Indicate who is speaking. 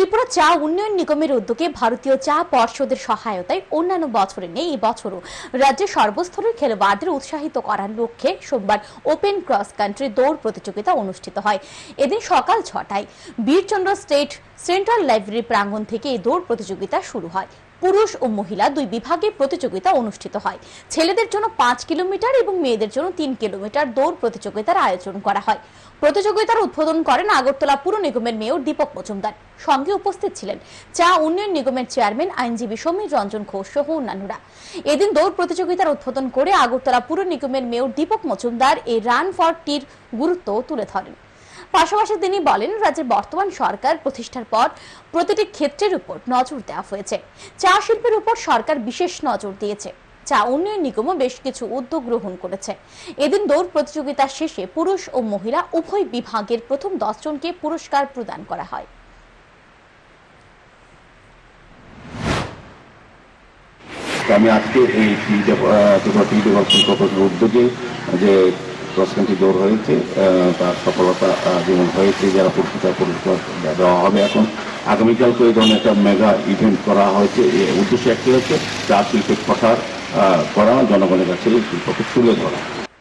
Speaker 1: ত্রিপুরা চা উন্নয়ন নিগমের উদ্যোগে ভারতীয় চা পর্ষদের সহায়তায় অন্যান্য বছরে নেই, এই বছরও রাজ্যের সর্বস্তরের খেলোয়াড়দের উৎসাহিত করার লক্ষ্যে সোমবার ওপেন ক্রস কান্ট্রি দৌড় প্রতিযোগিতা অনুষ্ঠিত হয়। এদিন সকাল ছটায় বীরচন্দ্র স্টেট, সেন্ট্রাল লাইব্রেরি প্রাঙ্গণ থেকে এই দৌড় প্রতিযোগিতা শুরু হয়। পুরুষ ও মহিলা দুই বিভাগে প্রতিযোগিতা অনুষ্ঠিত হয়। ছেলেদের জন্য পাঁচ কিলোমিটার এবং মেয়েদের জন্য তিন কিলোমিটার দৌড় প্রতিযোগিতার আয়োজন করা হয়। প্রতিযোগিতার উদ্বোধন করেন আগরতলা পুর নিগমের মেয়র দীপক মজুমদার। সঙ্গে উপস্থিত ছিলেন চা উন্নয়ন নিগমের চেয়ারম্যান আইনজীবী সমীর রঞ্জন ঘোষ সহ অন্যান্যরা। এদিন দৌড় প্রতিযোগিতার উদ্বোধন করে আগরতলা পুর নিগমের মেয়র দীপক মজুমদার এই রান ফর টির গুরুত্ব তুলে ধরেন। পাশাপাশি তিনি বলেন রাজ্যের বর্তমান সরকার প্রতিষ্ঠার পর প্রতিটি ক্ষেত্রের উপর নজর দেওয়া হয়েছে। চা শিল্পের উপর সরকার বিশেষ নজর দিয়েছে। চা উন্নয়ন নিগমও বেশ কিছু উদ্যোগ গ্রহণ করেছে। এদিন দৌড় প্রতিযোগিতা শেষে পুরুষ ও মহিলা উভয় বিভাগের প্রথম দশ জনকে পুরস্কার প্রদান করা হয়।
Speaker 2: আমি আজকে এই টি ডেভেলপমেন্ট উদ্যোগে যে ক্রস কান্ট্রি দৌড় হয়েছে তার সফলতা যেমন হয়েছে, যারা পুরস্কার পুরস্কার দেওয়া হবে। এখন আগামীকালকে এই ধরনের একটা মেগা ইভেন্ট করা হয়েছে। উদ্দেশ্য একটি হচ্ছে চা শিল্পের প্রসার করা, জনগণের কাছে শিল্পকে তুলে ধরা।